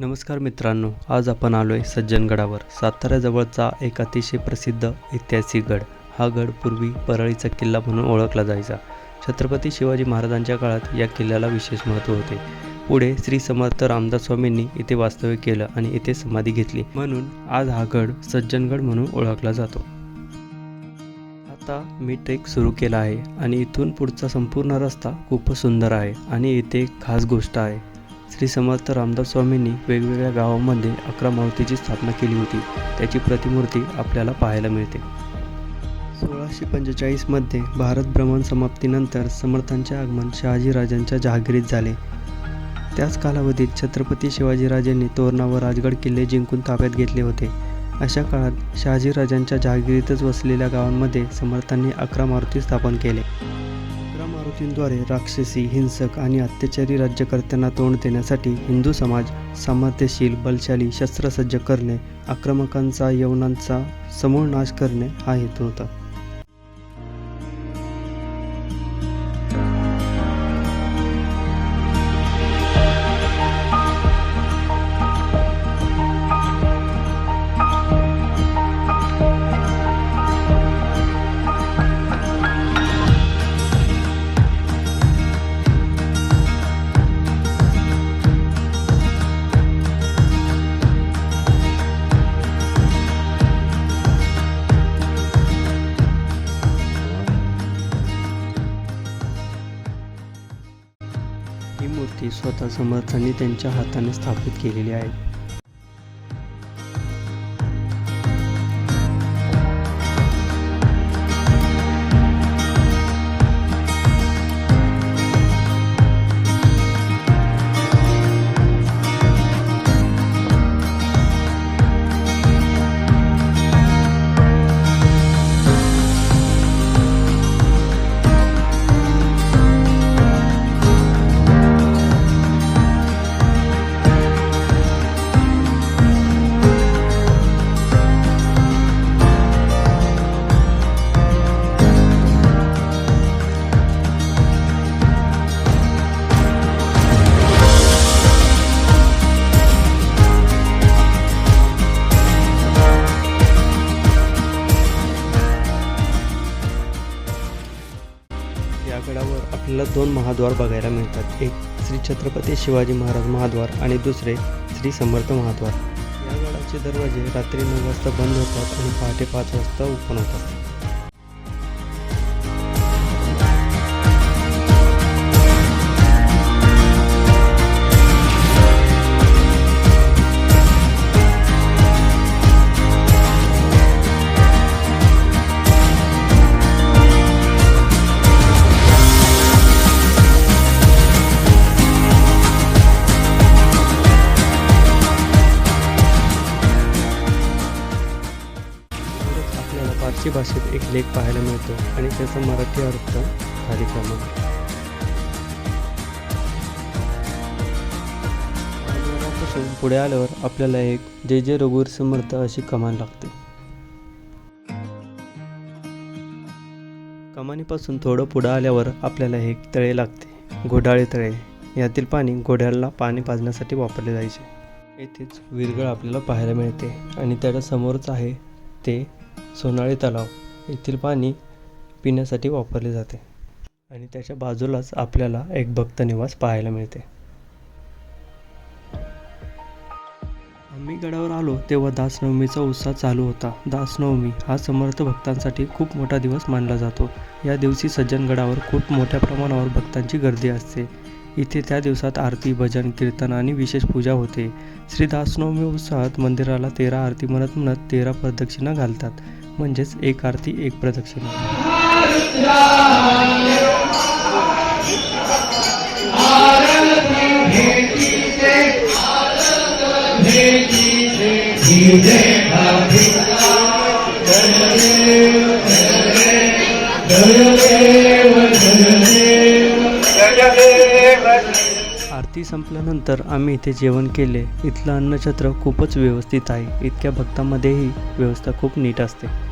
नमस्कार मित्रांनो आज आपण आलो आहे सज्जनगडावर. साताऱ्याजवळचा एक अतिशय प्रसिद्ध ऐतिहासिक गड. हा गड पूर्वी परळीचा किल्ला म्हणून ओळखला जायचा. छत्रपती शिवाजी महाराजांच्या काळात या किल्ल्याला विशेष महत्त्व होते. पुढे श्री समर्थ रामदास स्वामींनी इथे वास्तव्य केलं आणि इथे समाधी घेतली. म्हणून आज हा गड सज्जनगड म्हणून ओळखला जातो. आता मी ट्रेक सुरू केला आहे आणि इथून पुढचा संपूर्ण रस्ता खूपच सुंदर आहे आणि इथे एक खास गोष्ट आहे. श्री समर्थ रामदास स्वामींनी वेगवेगळ्या गावांमध्ये अकरा मारुतीची स्थापना केली होती. त्याची प्रतिमूर्ती आपल्याला पाहायला मिळते. सोळाशे पंचेचाळीसमध्ये भारत भ्रमण समाप्तीनंतर समर्थांचे आगमन शहाजीराजांच्या जहागिरीत झाले. त्याच कालावधीत छत्रपती शिवाजीराजांनी तोरणा व राजगड किल्ले जिंकून ताब्यात घेतले होते. अशा काळात शहाजीराजांच्या जहागिरीतच वसलेल्या गावांमध्ये समर्थांनी अकरा मारुती स्थापन केले. मारुतींद्वारे राक्षसी हिंसक आणि अत्याचारी राज्यकर्त्यांना तोंड देण्यासाठी हिंदू समाज सामर्थ्यशील बलशाली शस्त्रसज्ज करणे आक्रमकांचा यवनांचा समूळ नाश करणे हा हेतू होता. स्वतः समर्थांनी त्यांच्या हाताने स्थापित केलेली आहे. आपल्याला दोन महाद्वार बघायला मिळतात. एक श्री छत्रपती शिवाजी महाराज महाद्वार आणि दुसरे श्री समर्थ महाद्वार. या गडाचे दरवाजे रात्री नऊ वाजता बंद होतात आणि पहाटे पाच वाजता ओपन होतात. आपल्याला भाषेत एक लेख पाहायला मिळतो आणि त्याचा मराठी अर्थ खालीप्रमाणे पुढे आल्यावर आपल्याला एक जे जे रघुवीर समर्थ अशी कमान लागते. कमानीपासून थोडं पुढं आल्यावर आपल्याला एक तळे लागते घोडाळे तळे. यातील पाणी घोड्याला पाणी पाजण्यासाठी वापरले जायचे. येथेच विरगळ आपल्याला पाहायला मिळते आणि त्याच्या समोरच आहे ते सोनाळी तलाव येथील पाणी पिण्यासाठी वापरले जाते आणि त्याच्या बाजूलाच आपल्याला एक भक्त निवास पाहायला मिळते. आम्ही गडावर आलो तेव्हा दासनवमीचा उत्साह चालू होता. दासनवमी हा समर्थ भक्तांसाठी खूप मोठा दिवस मानला जातो. या दिवशी सज्जनगडावर खूप मोठ्या प्रमाणावर भक्तांची गर्दी असते. इथे त्या दिवसात आरती भजन कीर्तन आणि विशेष पूजा होते. श्री दासनवमी उत्साहात मंदिराला तेरा आरती म्हणत म्हणत तेरा प्रदक्षिणा घालतात. म्हणजेच एक आरती एक प्रदक्षिणा. आरती संपल्यानंतर आम्ही इथे जेवण केले. इथलं अन्नछत्र खूपच व्यवस्थित आहे. इतक्या भक्तांमध्येही व्यवस्था खूप नीट असते.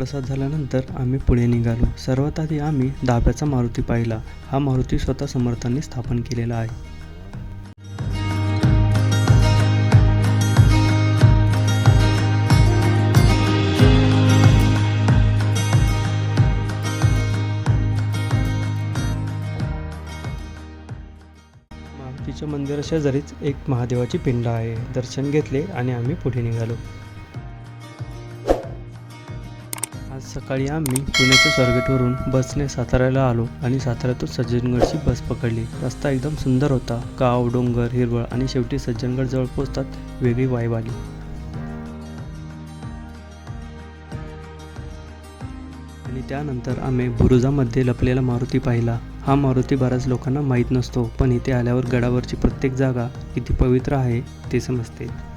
प्रसाद झाल्यानंतर आम्ही पुढे निघालो. सर्वात आधी आम्ही दाब्याचा मारुती पाहिला. हा मारुती स्वतः समर्थांनी स्थापन केलेला आहे. मारुतीच्या मंदिराशेजारीच एक महादेवाची पिंड आहे. दर्शन घेतले आणि आम्ही पुढे निघालो. आज सकाळी आम्ही पुण्याच्या स्वारगेटवरून बसने साताऱ्याला आलो आणि साताऱ्यातून सज्जनगडची बस पकडली. रस्ता एकदम सुंदर होता. गाव डोंगर हिरवळ आणि शेवटी सज्जनगड जवळ पोचतात वेगळी वाईब आली. आणि त्यानंतर आम्ही बुरुजामध्ये लपलेला मारुती पाहिला. हा मारुती बऱ्याच लोकांना माहीत नसतो पण इथे आल्यावर गडावरची प्रत्येक जागा किती पवित्र आहे ते समजते.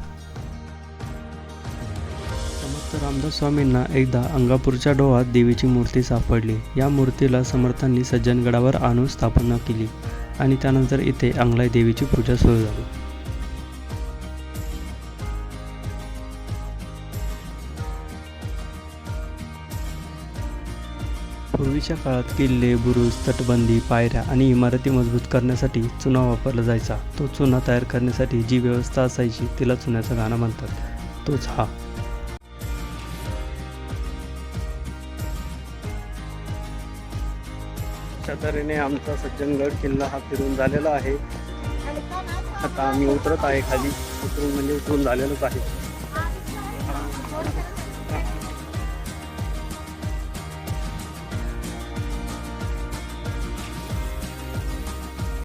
समर्थ रामदास स्वामींना एकदा अंगापूरच्या डोहात देवीची मूर्ती सापडली. या मूर्तीला समर्थांनी सज्जनगडावर आणून स्थापना केली आणि त्यानंतर इथे अंगलाई देवीची पूजा सुरू झाली. पूर्वीच्या काळात किल्ले बुरुज तटबंदी पायऱ्या आणि इमारती मजबूत करण्यासाठी चुना वापरला जायचा. तो चुना तयार करण्यासाठी जी व्यवस्था असायची तिला चुन्याचं गाणं म्हणतात. तोच हा. अशा तऱ्हेने आमचा सज्जनगड किल्ला हा फिरून झालेला आहे. आता आम्ही उतरत आहे खाली. उतरून म्हणजे उतरून झालेलंच आहे.